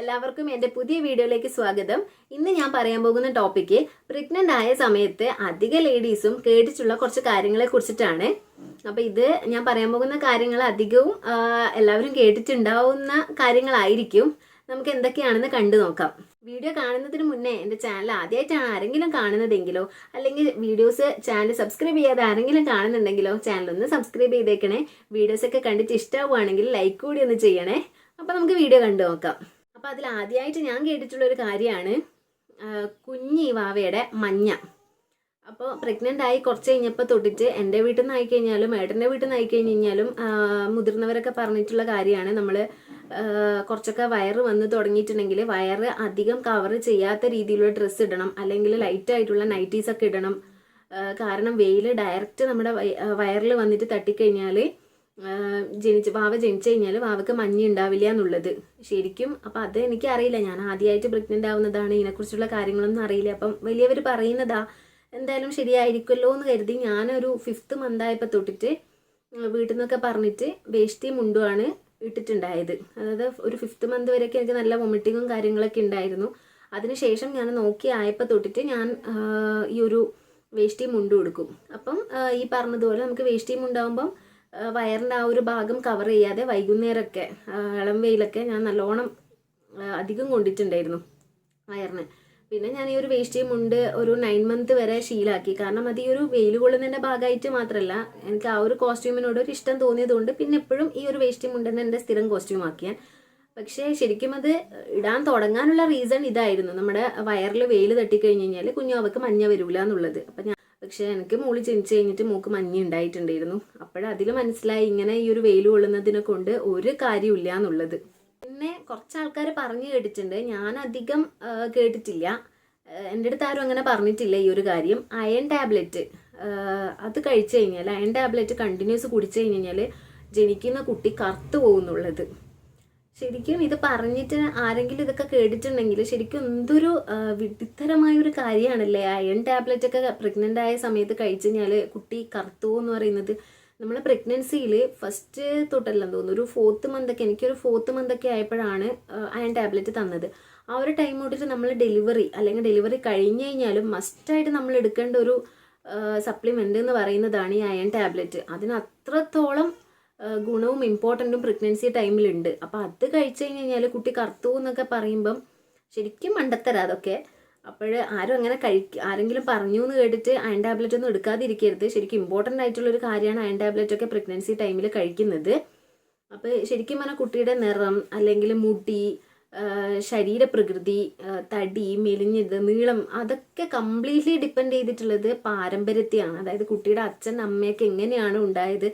എല്ലാവർക്കും എന്റെ പുതിയ വീഡിയോയിലേക്ക് സ്വാഗതം. ഇന്ന് ഞാൻ പറയാൻ പോകുന്ന ടോപ്പിക്ക് പ്രഗ്നന്റ് ആയ സമയത്ത് അധിക ലേഡീസും കേട്ടിട്ടുള്ള കുറച്ച് കാര്യങ്ങളെ കുറിച്ചിട്ടാണ്. അപ്പൊ ഇത് ഞാൻ പറയാൻ പോകുന്ന കാര്യങ്ങൾ അധികവും എല്ലാവരും കേട്ടിട്ടുണ്ടാവുന്ന കാര്യങ്ങളായിരിക്കും. നമുക്ക് എന്തൊക്കെയാണെന്ന് കണ്ടു നോക്കാം. വീഡിയോ കാണുന്നതിന് മുന്നേ എന്റെ ചാനൽ ആദ്യമായിട്ടാണ് ആരെങ്കിലും കാണുന്നതെങ്കിലോ അല്ലെങ്കിൽ വീഡിയോസ് ചാനൽ സബ്സ്ക്രൈബ് ചെയ്യാതെ ആരെങ്കിലും കാണുന്നുണ്ടെങ്കിലോ ചാനൽ ഒന്ന് സബ്സ്ക്രൈബ് ചെയ്തേക്കണേ. വീഡിയോസ് ഒക്കെ കണ്ടിട്ട് ഇഷ്ടമാവുകയാണെങ്കിൽ ലൈക്ക് കൂടി ഒന്ന് ചെയ്യണേ. അപ്പോൾ നമുക്ക് വീഡിയോ കണ്ടു നോക്കാം. അപ്പോൾ അതിൽ ആദ്യമായിട്ട് ഞാൻ കേട്ടിട്ടുള്ള ഒരു കാര്യമാണ് കുഞ്ഞി വാവയുടെ മഞ്ഞ. അപ്പോൾ പ്രഗ്നന്റ് ആയി കുറച്ച് കഴിഞ്ഞപ്പോൾ തൊട്ടിട്ട് എന്റെ വീട്ടിൽ നിന്ന് ആയിക്കഴിഞ്ഞാലും ഏട്ടന്റെ വീട്ടിൽ നിന്ന് ആയിക്കഴിഞ്ഞ് കഴിഞ്ഞാലും മുതിർന്നവരൊക്കെ പറഞ്ഞിട്ടുള്ള കാര്യമാണ് നമ്മൾ കുറച്ചൊക്കെ വയറ് വന്ന് തുടങ്ങിയിട്ടുണ്ടെങ്കിൽ വയറ് അധികം കവർ ചെയ്യാത്ത രീതിയിലുള്ള ഡ്രസ്സ് ഇടണം അല്ലെങ്കിൽ ലൈറ്റ് ആയിട്ടുള്ള നൈറ്റീസ് ഒക്കെ ഇടണം. കാരണം വെയിൽ ഡയറക്റ്റ് നമ്മുടെ വയറിൽ വന്നിട്ട് തട്ടിക്കഴിഞ്ഞാൽ ജനിച്ച് വാവ ജനിച്ചു കഴിഞ്ഞാൽ വാവക്ക് മഞ്ഞ ഉണ്ടാവില്ല എന്നുള്ളത്. ശരിക്കും അപ്പം അത് എനിക്ക് അറിയില്ല ഞാൻ ആദ്യമായിട്ട് പ്രഗ്നന്റ് ആവുന്നതാണ്. ഇതിനെക്കുറിച്ചുള്ള കാര്യങ്ങളൊന്നും അറിയില്ല. അപ്പം വലിയവർ പറയുന്നതാ എന്തായാലും ശരിയായിരിക്കുമല്ലോ എന്ന് കരുതി ഞാനൊരു ഫിഫ്ത്ത് മന്ത് ആയപ്പോൾ തൊട്ടിട്ട് വീട്ടിൽ നിന്നൊക്കെ പറഞ്ഞിട്ട് വേസ്റ്റി മുണ്ടുമാണ് ഇട്ടിട്ടുണ്ടായത്. അതായത് ഒരു ഫിഫ്ത്ത് മന്ത് വരെയൊക്കെ എനിക്ക് നല്ല വൊമിറ്റിങ്ങും കാര്യങ്ങളൊക്കെ ഉണ്ടായിരുന്നു. അതിനുശേഷം ഞാൻ നോക്കി ആയപ്പോൾ തൊട്ടിട്ട് ഞാൻ ഈ ഒരു വേസ്റ്റി മുണ്ട് കൊടുക്കും അപ്പം ഈ പറഞ്ഞതുപോലെ നമുക്ക് വേസ്റ്റി മുണ്ടാകുമ്പം ആ, വയറിന്റെ ആ ഒരു ഭാഗം കവർ ചെയ്യാതെ വൈകുന്നേരമൊക്കെ ഇളം വെയിലൊക്കെ ഞാൻ നല്ലോണം അധികം കൊണ്ടിട്ടുണ്ടായിരുന്നു വയറിന്. പിന്നെ ഞാൻ ഈ ഒരു വേസ്റ്റ് മുണ്ട് ഒരു നയൻ മന്ത് വരെ ശീലാക്കി. കാരണം അത് ഈ ഒരു വെയിൽ കൊള്ളുന്നതിന്റെ ഭാഗമായിട്ട് മാത്രമല്ല എനിക്ക് ആ ഒരു കോസ്റ്റ്യൂമിനോട് ഒരു ഇഷ്ടം തോന്നിയതുകൊണ്ട് പിന്നെ എപ്പോഴും ഈ ഒരു വേസ്റ്റ് മുണ്ട് തന്നെ എന്റെ സ്ഥിരം കോസ്റ്റ്യൂം ആക്കിയാൽ പക്ഷേ ശരിക്കും അത് ഇടാൻ തുടങ്ങാനുള്ള റീസൺ ഇതായിരുന്നു. നമ്മുടെ വയറിൽ വെയിൽ തട്ടിക്കഴിഞ്ഞ് കഴിഞ്ഞാൽ കുഞ്ഞാവക്ക് മഞ്ഞ വരില്ല എന്നുള്ളത്. അപ്പം ഞാൻ പക്ഷേ എനിക്ക് മോൾ ജനിച്ചു കഴിഞ്ഞിട്ട് മൂക്ക് മഞ്ഞ ഉണ്ടായിട്ടുണ്ടായിരുന്നു. അപ്പോഴതിൽ മനസ്സിലായി ഇങ്ങനെ ഈ ഒരു വെയിൽ കൊള്ളുന്നതിനെ കൊണ്ട് ഒരു കാര്യമില്ല എന്നുള്ളത്. പിന്നെ കുറച്ച് ആൾക്കാർ പറഞ്ഞു കേട്ടിട്ടുണ്ട്. ഞാൻ അധികം കേട്ടിട്ടില്ല. എന്റെ അടുത്ത് ആരും അങ്ങനെ പറഞ്ഞിട്ടില്ല ഈ ഒരു കാര്യം. അയൺ ടാബ്ലറ്റ് അത് കഴിച്ചു കഴിഞ്ഞാൽ അയൺ ടാബ്ലറ്റ് കണ്ടിന്യൂസ് കുടിച്ചു കഴിഞ്ഞാൽ ജനിക്കുന്ന കുട്ടി കറുത്തു പോകുന്നുള്ളത്. ശരിക്കും ഇത് പറഞ്ഞിട്ട് ആരെങ്കിലും ഇതൊക്കെ കേട്ടിട്ടുണ്ടെങ്കിൽ ശരിക്കും എന്തൊരു വിഡിത്തരമായ ഒരു കാര്യമാണല്ലേ അയൺ ടാബ്ലറ്റ് ഒക്കെ പ്രഗ്നന്റ് ആയ സമയത്ത് കഴിച്ചു കഴിഞ്ഞാൽ കുട്ടി കറുത്തു എന്ന് പറയുന്നത്. നമ്മളെ പ്രഗ്നൻസിയിൽ ഫസ്റ്റ് തൊട്ടല്ലെന്ന് തോന്നുന്നു. ഒരു ഫോർത്ത് മന്തൊക്കെ എനിക്കൊരു ഫോർത്ത് മന്തൊക്കെ ആയപ്പോഴാണ് അയൺ ടാബ്ലറ്റ് തന്നത്. ആ ഒരു ടൈം തൊട്ടിട്ട് നമ്മൾ ഡെലിവറി അല്ലെങ്കിൽ ഡെലിവറി കഴിഞ്ഞു കഴിഞ്ഞാലും മസ്റ്റായിട്ട് നമ്മൾ എടുക്കേണ്ട ഒരു സപ്ലിമെന്റ് എന്ന് പറയുന്നതാണ് ഈ അയൺ ടാബ്ലറ്റ്. അതിന് അത്രത്തോളം ഗുണവും ഇമ്പോർട്ടന്റും പ്രഗ്നൻസി ടൈമിലുണ്ട് അപ്പോൾ അത് കഴിച്ചു കഴിഞ്ഞ് കഴിഞ്ഞാൽ കുട്ടി കറുത്തു എന്നൊക്കെ പറയുമ്പം ശരിക്കും മണ്ടത്തരാ അതൊക്കെ. അപ്പോൾ ആരും അങ്ങനെ കഴിക്ക ആരെങ്കിലും പറഞ്ഞു എന്ന് കേട്ടിട്ട് അയൺ ടാബ്ലറ്റ് ഒന്നും എടുക്കാതിരിക്കരുത്. ശരിക്കും ഇമ്പോർട്ടന്റ് ആയിട്ടുള്ളൊരു കാര്യമാണ് അയൺ ടാബ്ലറ്റ് ഒക്കെ പ്രഗ്നൻസി ടൈമിൽ കഴിക്കുന്നത്. അപ്പോൾ ശരിക്കും പറഞ്ഞാൽ കുട്ടിയുടെ നിറം അല്ലെങ്കിൽ മുടി ശരീരപ്രകൃതി തടി മെലിഞ്ഞത് നീളം അതൊക്കെ കംപ്ലീറ്റ്ലി ഡിപ്പെൻഡ് ചെയ്തിട്ടുള്ളത് പാരമ്പര്യത്തെയാണ്. അതായത് കുട്ടിയുടെ അച്ഛൻ അമ്മയൊക്കെ എങ്ങനെയാണ് ഉണ്ടായത്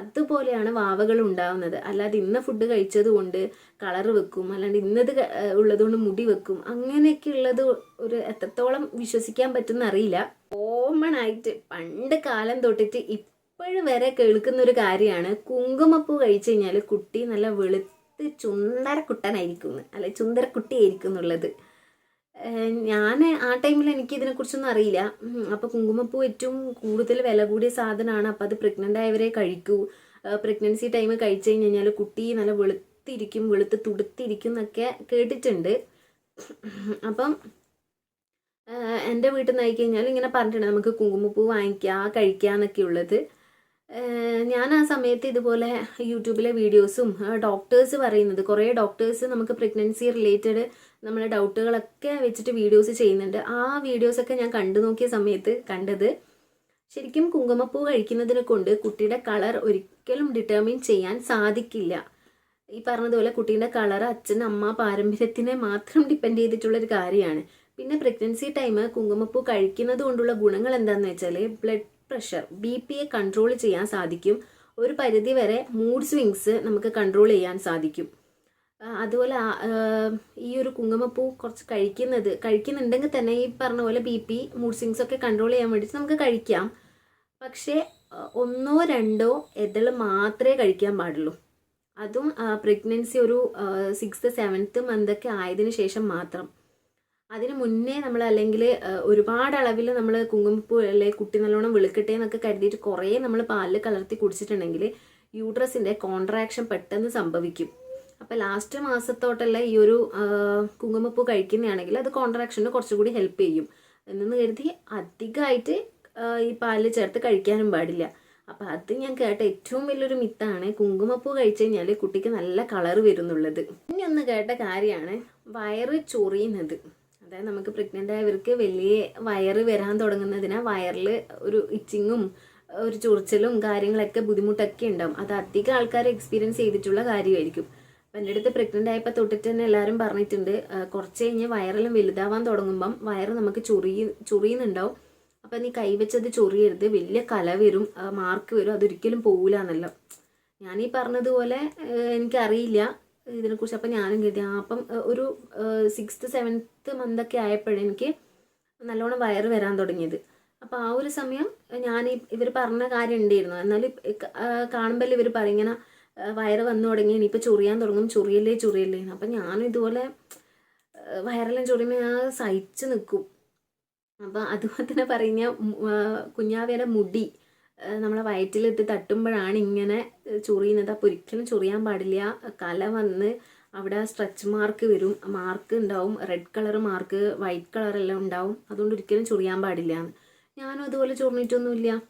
അതുപോലെയാണ് വാവകൾ ഉണ്ടാവുന്നത്. അല്ലാതെ ഇന്ന ഫുഡ് കഴിച്ചത് കൊണ്ട് കളർ വെക്കും അല്ലാണ്ട് ഇന്നത് ഉള്ളതുകൊണ്ട് മുടി വെക്കും അങ്ങനെയൊക്കെ ഉള്ളത് ഒരു എത്രത്തോളം വിശ്വസിക്കാൻ പറ്റുന്ന അറിയില്ല. കോമൺ ആയിട്ട് പണ്ട് കാലം തൊട്ടിട്ട് ഇപ്പോഴും വരെ കേൾക്കുന്ന ഒരു കാര്യമാണ് കുങ്കുമപ്പൂ കഴിച്ചു കഴിഞ്ഞാൽ കുട്ടി നല്ല വെളുത്ത് ചുന്ദരക്കുട്ടനായിരിക്കും അല്ലെ ചുന്ദരക്കുട്ടിയായിരിക്കും എന്നുള്ളത് ഞാൻ ആ ടൈമിൽ എനിക്ക് ഇതിനെക്കുറിച്ചൊന്നും അറിയില്ല. അപ്പോൾ കുങ്കുമപ്പൂ ഏറ്റവും കൂടുതൽ വില കൂടിയ സാധനമാണ്. അപ്പോൾ അത് പ്രഗ്നന്റ് ആയവരെ കഴിക്കൂ. പ്രഗ്നൻസി ടൈം കഴിച്ചു കഴിഞ്ഞ് കഴിഞ്ഞാൽ കുട്ടി നല്ല വെളുത്തിരിക്കും വെളുത്ത് തുടുത്തിരിക്കും എന്നൊക്കെ കേട്ടിട്ടുണ്ട്. അപ്പം എന്റെ വീട്ടിൽ നിന്ന് കഴിഞ്ഞാൽ ഇങ്ങനെ പറഞ്ഞിട്ടുണ്ട്. നമുക്ക് കുങ്കുമപ്പൂ വാങ്ങിക്കാം കഴിക്കാം എന്നൊക്കെ ഉള്ളത് ഞാൻ ആ സമയത്ത് ഇതുപോലെ യൂട്യൂബിലെ വീഡിയോസും ഡോക്ടേഴ്സ് പറയുന്നത്. കുറേ ഡോക്ടേഴ്സ് നമുക്ക് പ്രഗ്നൻസി റിലേറ്റഡ് നമ്മളെ ഡൗട്ടുകളൊക്കെ വെച്ചിട്ട് വീഡിയോസ് ചെയ്യുന്നുണ്ട്. ആ വീഡിയോസൊക്കെ ഞാൻ കണ്ടു നോക്കിയ സമയത്ത് കണ്ടത് ശരിക്കും കുങ്കുമപ്പൂ കഴിക്കുന്നതിനെ കൊണ്ട് കുട്ടിയുടെ കളർ ഒരിക്കലും ഡിറ്റർമിൻ ചെയ്യാൻ സാധിക്കില്ല. ഈ പറഞ്ഞതുപോലെ കുട്ടീന്റെ കളർ അച്ഛൻ അമ്മ പാരമ്പര്യത്തിനെ മാത്രം ഡിപ്പെൻഡ് ചെയ്തിട്ടുള്ളൊരു കാര്യമാണ്. പിന്നെ പ്രഗ്നൻസി ടൈം കുങ്കുമപ്പൂ കഴിക്കുന്നത് കൊണ്ടുള്ള ഗുണങ്ങൾ എന്താണെന്ന് വെച്ചാൽ ബ്ലഡ് പ്രഷർ ബി പിയെ കൺട്രോൾ ചെയ്യാൻ സാധിക്കും. ഒരു പരിധി വരെ മൂഡ് സ്വിങ്സ് നമുക്ക് കൺട്രോൾ ചെയ്യാൻ സാധിക്കും. അതുപോലെ ഈ ഒരു കുങ്കുമപ്പൂ കുറച്ച് കഴിക്കുന്നത് കഴിക്കുന്നുണ്ടെങ്കിൽ തന്നെ ഈ പറഞ്ഞ പോലെ ബി പി മൂഡ് സ്വിങ്സ് ഒക്കെ കൺട്രോൾ ചെയ്യാൻ വേണ്ടിയിട്ട് നമുക്ക് കഴിക്കാം. പക്ഷേ ഒന്നോ രണ്ടോ എതൾ മാത്രമേ കഴിക്കാൻ പാടുള്ളൂ. അതും പ്രഗ്നൻസി ഒരു സിക്സ്ത് സെവൻത്ത് മന്തൊക്കെ ആയതിനു ശേഷം മാത്രം. അതിന് മുന്നേ നമ്മൾ അല്ലെങ്കിൽ ഒരുപാട് അളവിൽ നമ്മൾ കുങ്കുമപ്പൂ അല്ലെ കുട്ടി നല്ലോണം വെളുക്കട്ടെ എന്നൊക്കെ കരുതിയിട്ട് കുറേ നമ്മൾ പാലിൽ കലർത്തി കുടിച്ചിട്ടുണ്ടെങ്കിൽ യൂട്രസിന്റെ കോൺട്രാക്ഷൻ പെട്ടെന്ന് സംഭവിക്കും. അപ്പോൾ ലാസ്റ്റ് മാസത്തോട്ടുള്ള ഈ ഒരു കുങ്കുമപ്പൂ കഴിക്കുന്നതാണെങ്കിൽ അത് കോൺട്രാക്ഷന് കുറച്ചുകൂടി ഹെൽപ്പ് ചെയ്യും. എന്നു കരുതി അധികമായിട്ട് ഈ പാലിൽ ചേർത്ത് കഴിക്കാനും പാടില്ല. അപ്പം അത് ഞാൻ കേട്ട ഏറ്റവും വലിയൊരു മിത്താണ് കുങ്കുമപ്പൂ കഴിച്ചു കഴിഞ്ഞാൽ കുട്ടിക്ക് നല്ല കളർ വരുന്നുള്ളത്. ഇനി ഒന്ന് കേട്ട കാര്യമാണ് വയറ് ചൊറിയുന്നത്. അതായത് നമുക്ക് പ്രഗ്നന്റ് ആയവർക്ക് വലിയ വയറ് വരാൻ തുടങ്ങുന്നതിനാൽ വയറിൽ ഒരു ഇച്ചിങ്ങും ഒരു ചൊറിച്ചിലും കാര്യങ്ങളൊക്കെ ബുദ്ധിമുട്ടൊക്കെ ഉണ്ടാവും. അത് അധികം ആൾക്കാർ എക്സ്പീരിയൻസ് ചെയ്തിട്ടുള്ള കാര്യമായിരിക്കും. അപ്പം എന്റെ അടുത്ത് പ്രഗ്നന്റ് ആയപ്പോൾ തൊട്ടിട്ട് തന്നെ എല്ലാവരും പറഞ്ഞിട്ടുണ്ട് കുറച്ച് കഴിഞ്ഞ് വയറെല്ലാം വലുതാവാൻ തുടങ്ങുമ്പം വയറ് നമുക്ക് ചൊറിയ ചൊറിയുന്നുണ്ടാവും. അപ്പം നീ കൈവച്ചത് ചൊറിയരുത് വലിയ കല വരും മാർക്ക് വരും അതൊരിക്കലും പോകില്ല എന്നല്ലോ ഞാൻ ഈ പറഞ്ഞതുപോലെ എനിക്കറിയില്ല. ഇതിനെക്കുറിച്ച് അപ്പം ഞാനും കരുതി. അപ്പം ഒരു സിക്സ്ത് സെവൻത്ത് മന്തൊക്കെ ആയപ്പോഴേ എനിക്ക് നല്ലോണം വയറ് വരാൻ തുടങ്ങിയത്. അപ്പോൾ ആ ഒരു സമയം ഞാൻ ഇവർ പറഞ്ഞ കാര്യം ഉണ്ടായിരുന്നു. എന്നാലും കാണുമ്പോൾ ഇവർ പറയും ഇങ്ങനെ വയറ് വന്നു തുടങ്ങി ഇനിയിപ്പോൾ ചൊറിയാൻ തുടങ്ങും. ചൊറിയല്ലേ ചൊറിയല്ലേ. അപ്പം ഞാനും ഇതുപോലെ വയറെല്ലാം ചൊറിയുമ്പോൾ ഞാൻ സഹിച്ച് നിൽക്കും. അപ്പം അതുപോലെ തന്നെ പറയുന്ന കുഞ്ഞാവേരെ മുടി നമ്മളെ വയറ്റിലിട്ട് തട്ടുമ്പോഴാണ് ഇങ്ങനെ ചൊറിയുന്നത്. അപ്പോൾ ഒരിക്കലും ചൊറിയാൻ പാടില്ല. കല വന്ന് അവിടെ സ്ട്രെച്ച് മാർക്ക് വരും. മാർക്ക് ഉണ്ടാവും. റെഡ് കളർ മാർക്ക് വൈറ്റ് കളറെല്ലാം ഉണ്ടാവും. അതുകൊണ്ട് ഒരിക്കലും ചൊറിയാൻ പാടില്ല. ഞാനും അതുപോലെ ചൊറിഞ്ഞിട്ടൊന്നുമില്ല.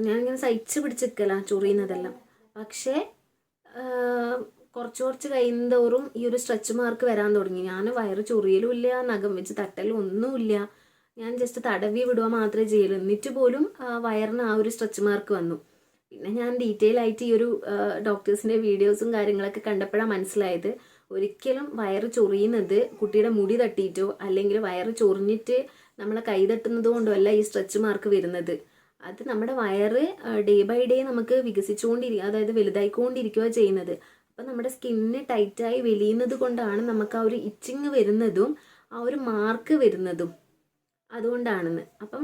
ഞാനിങ്ങനെ സഹിച്ച് പിടിച്ചിരിക്കല ചൊറിയുന്നതെല്ലാം. പക്ഷേ കുറച്ച് കുറച്ച് കഴിയുന്നതോറും ഈ ഒരു സ്ട്രെച്ച് മാർക്ക് വരാൻ തുടങ്ങി. ഞാൻ വയറ് ചൊറിയലും ഇല്ല നഖം വെച്ച് തട്ടലും ഒന്നുമില്ല. ഞാൻ ജസ്റ്റ് തടവി വിടുക മാത്രമേ ചെയ്യുള്ളൂ എന്നിട്ട് പോലും വയറിന് ആ ഒരു സ്ട്രെച്ച് മാർക്ക് വന്നു. പിന്നെ ഞാൻ ഡീറ്റെയിൽ ആയിട്ട് ഈ ഒരു ഡോക്ടേഴ്സിന്റെ വീഡിയോസും കാര്യങ്ങളൊക്കെ കണ്ടപ്പോഴാണ് മനസ്സിലായത്. ഒരിക്കലും വയറ് ചൊറിയുന്നത് കുട്ടിയുടെ മുടി തട്ടിയിട്ടോ അല്ലെങ്കിൽ വയറ് ചൊറിഞ്ഞിട്ട് നമ്മളെ കൈ തട്ടുന്നത് കൊണ്ടോ അല്ല ഈ സ്ട്രെച്ച് മാർക്ക് വരുന്നത്. അത് നമ്മുടെ വയറ് ഡേ ബൈ ഡേ നമുക്ക് വികസിച്ചുകൊണ്ടിരിക്കുക അതായത് വലുതായിക്കൊണ്ടിരിക്കുക ചെയ്യുന്നത്. അപ്പം നമ്മുടെ സ്കിന്ന് ടൈറ്റായി വെലിയുന്നത് കൊണ്ടാണ് നമുക്ക് ആ ഒരു ഇച്ചിങ് വരുന്നതും ആ ഒരു മാർക്ക് വരുന്നതും. അതുകൊണ്ടാണെന്ന്. അപ്പം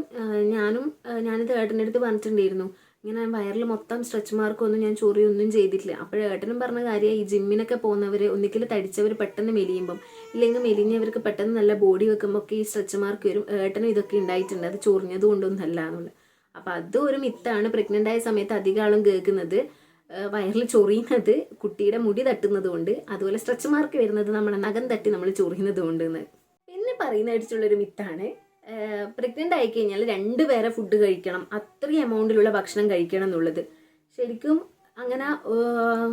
ഞാനും ഞാനിത് ഏട്ടന്റെ അടുത്ത് പറഞ്ഞിട്ടുണ്ടായിരുന്നു. ഇങ്ങനെ വയറിൽ മൊത്തം സ്ട്രെച്ച് മാർക്കൊന്നും ഞാൻ ചൊറിയൊന്നും ചെയ്തിട്ടില്ല. അപ്പോൾ ഏട്ടനും പറഞ്ഞ കാര്യം ഈ ജിമ്മിനൊക്കെ പോകുന്നവർ ഒന്നിക്കൽ തടിച്ചവർ പെട്ടെന്ന് മെലിയുമ്പം ഇല്ലെങ്കിൽ മെലിഞ്ഞവർക്ക് പെട്ടെന്ന് നല്ല ബോഡി വെക്കുമ്പോൾ ഒക്കെ ഈ സ്ട്രെച്ച് മാർക്ക് വരും. ഏട്ടനും ഇതൊക്കെ ഉണ്ടായിട്ടുണ്ട്. അത് ചൊറിഞ്ഞത് കൊണ്ടൊന്നും അല്ല എന്നുള്ളത്. അപ്പോൾ അത് ഒരു മിത്താണ് പ്രഗ്നന്റ് ആയ സമയത്ത് അധികം ആളും കേൾക്കുന്നത്. വയറിൽ ചൊറിയുന്നത് കുട്ടിയുടെ മുടി തട്ടുന്നത് കൊണ്ട് അതുപോലെ സ്ട്രെച്ച് മാർക്ക് വരുന്നത് നമ്മളെ നഖം തട്ടി നമ്മൾ ചൊറിയുന്നത് കൊണ്ട് എന്ന്. പിന്നെ പറയുന്നതായിട്ടുള്ളൊരു മിത്താണ് പ്രഗ്നന്റ് ആയി കഴിഞ്ഞാൽ രണ്ട് പേരെ ഫുഡ് കഴിക്കണം. അത്രയും എമൗണ്ടിലുള്ള ഭക്ഷണം കഴിക്കണം എന്നുള്ളത്. ശരിക്കും അങ്ങനെ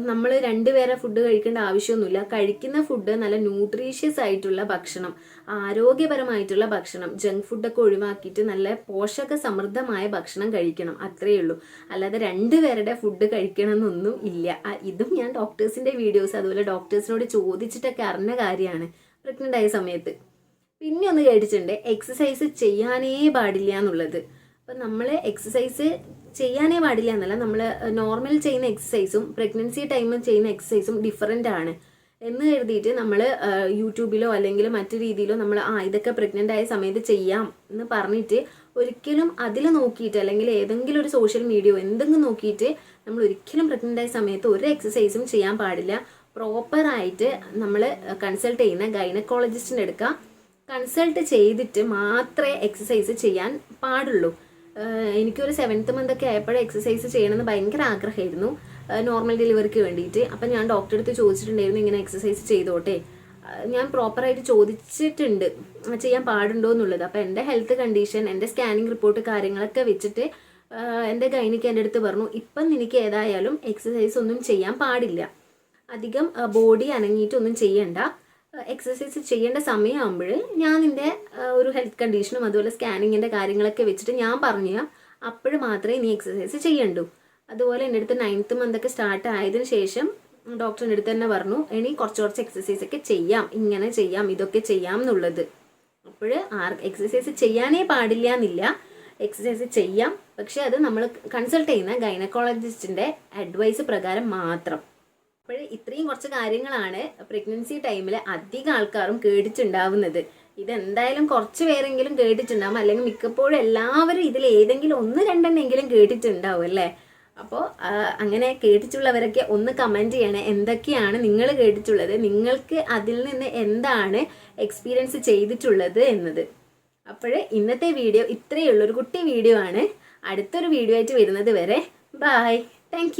നമ്മൾ രണ്ട് രണ്ടുപേരെ ഫുഡ് കഴിക്കേണ്ട ആവശ്യമൊന്നുമില്ല. കഴിക്കുന്ന ഫുഡ് നല്ല ന്യൂട്രീഷ്യസ് ആയിട്ടുള്ള ഭക്ഷണം ആരോഗ്യപരമായിട്ടുള്ള ഭക്ഷണം ജങ്ക് ഫുഡൊക്കെ ഒഴിവാക്കിയിട്ട് നല്ല പോഷക സമൃദ്ധമായ ഭക്ഷണം കഴിക്കണം. അത്രയേ ഉള്ളൂ. അല്ലാതെ രണ്ട് രണ്ടുപേരുടെ ഫുഡ് കഴിക്കണം എന്നൊന്നും ഇല്ല ഇതും ഞാൻ ഡോക്ടേഴ്സിന്റെ വീഡിയോസ് അതുപോലെ ഡോക്ടേഴ്സിനോട് ചോദിച്ചിട്ടൊക്കെ അറിഞ്ഞ കാര്യമാണ്. പ്രഗ്നന്റ് ആയ സമയത്ത്. പിന്നെ ഒന്ന് കേട്ടിട്ടുണ്ട് എക്സസൈസ് ചെയ്യാനേ പാടില്ല എന്നുള്ളത്. അപ്പം നമ്മൾ എക്സസൈസ് ചെയ്യാനേ പാടില്ല എന്നല്ല നമ്മൾ നോർമൽ ചെയ്യുന്ന എക്സസൈസും പ്രഗ്നൻസി ടൈമിൽ ചെയ്യുന്ന എക്സസൈസും ഡിഫറെന്റ് ആണ്. എന്ന് കരുതിയിട്ട് നമ്മൾ യൂട്യൂബിലോ അല്ലെങ്കിൽ മറ്റു രീതിയിലോ നമ്മൾ ആ ഇതൊക്കെ പ്രഗ്നന്റ് ആയ സമയത്ത് ചെയ്യാം എന്ന് പറഞ്ഞിട്ട് ഒരിക്കലും അതിൽ നോക്കിയിട്ട് അല്ലെങ്കിൽ ഏതെങ്കിലും ഒരു സോഷ്യൽ മീഡിയയോ എന്തെങ്കിലും നോക്കിയിട്ട് നമ്മൾ ഒരിക്കലും പ്രഗ്നന്റ് ആയ സമയത്ത് ഒരു എക്സസൈസും ചെയ്യാൻ പാടില്ല. പ്രോപ്പറായിട്ട് നമ്മൾ കൺസൾട്ട് ചെയ്യുന്ന ഗൈനക്കോളജിസ്റ്റിന്റെ എടുക്കുക കൺസൾട്ട് ചെയ്തിട്ട് മാത്രമേ എക്സസൈസ് ചെയ്യാൻ പാടുള്ളൂ. എനിക്കൊരു സെവൻത്ത് മന്ത് ഒക്കെ ആയപ്പോഴേ എക്സസൈസ് ചെയ്യണമെന്ന് ഭയങ്കര ആഗ്രഹമായിരുന്നു. നോർമൽ ഡെലിവറിക്ക് വേണ്ടിയിട്ട്. അപ്പം ഞാൻ ഡോക്ടറെ അടുത്ത് ചോദിച്ചിട്ടുണ്ടായിരുന്നു ഇങ്ങനെ എക്സസൈസ് ചെയ്തോട്ടെ? ഞാൻ പ്രോപ്പറായിട്ട് ചോദിച്ചിട്ടുണ്ട് ചെയ്യാൻ പാടുണ്ടോ? എന്നുള്ളത്. അപ്പം എന്റെ ഹെൽത്ത് കണ്ടീഷൻ എന്റെ സ്കാനിങ് റിപ്പോർട്ട് കാര്യങ്ങളൊക്കെ വെച്ചിട്ട് എന്റെ ഗൈനിക്ക് എന്റെ അടുത്ത് പറഞ്ഞു ഇപ്പം നിനക്ക് ഏതായാലും എക്സസൈസ് ഒന്നും ചെയ്യാൻ പാടില്ല. അധികം ബോഡി അനങ്ങിയിട്ടൊന്നും ചെയ്യണ്ട. എക്സസൈസ് ചെയ്യേണ്ട സമയമാകുമ്പോൾ ഞാൻ നിന്റെ ഒരു ഹെൽത്ത് കണ്ടീഷനും അതുപോലെ സ്കാനിങ്ങിന്റെ കാര്യങ്ങളൊക്കെ വെച്ചിട്ട് ഞാൻ പറഞ്ഞു തരാം. മാത്രമേ നീ എക്സസൈസ് ചെയ്യണ്ടൂ. അതുപോലെ എന്റെ അടുത്ത് നയൻത്ത് മന്തൊക്കെ സ്റ്റാർട്ട് ആയതിനു ശേഷം ഡോക്ടറിന്റെ അടുത്ത് തന്നെ പറഞ്ഞു ഇനി കുറച്ച് കുറച്ച് എക്സസൈസ് ഒക്കെ ചെയ്യാം. ഇങ്ങനെ ചെയ്യാം ഇതൊക്കെ ചെയ്യാം എന്നുള്ളത്. അപ്പോൾ ആർ എക്സസൈസ് ചെയ്യാനേ പാടില്ല എന്നില്ല എക്സസൈസ് ചെയ്യാം. പക്ഷെ അത് നമ്മൾ കൺസൾട്ട് ചെയ്യുന്ന ഗൈനക്കോളജിസ്റ്റിന്റെ അഡ്വൈസ് പ്രകാരം മാത്രം. അപ്പോൾ ഇത്രയും കുറച്ച് കാര്യങ്ങളാണ് പ്രഗ്നൻസി ടൈമിൽ അധികം ആൾക്കാരും കേട്ടിട്ടുണ്ടാവുന്നത്. ഇതെന്തായാലും കുറച്ച് പേരെങ്കിലും കേട്ടിട്ടുണ്ടാവും. അല്ലെങ്കിൽ മിക്കപ്പോഴും എല്ലാവരും ഇതിൽ ഏതെങ്കിലും ഒന്ന് രണ്ടെണ്ണെങ്കിലും കേട്ടിട്ടുണ്ടാവും അല്ലേ? അപ്പോൾ അങ്ങനെ കേട്ടിട്ടുള്ളവരൊക്കെ ഒന്ന് കമന്റ് ചെയ്യണേ. എന്തൊക്കെയാണ് നിങ്ങൾ കേട്ടിട്ടുള്ളത്? നിങ്ങൾക്ക് അതിൽ നിന്ന് എന്താണ് എക്സ്പീരിയൻസ് ചെയ്തിട്ടുള്ളത് എന്നത്. അപ്പോൾ ഇന്നത്തെ വീഡിയോ ഇത്രയേ ഉള്ളൂ. ഒരു കുട്ടി വീഡിയോ ആണ്. അടുത്തൊരു വീഡിയോ ആയിട്ട് വരുന്നത് വരെ. Bye thank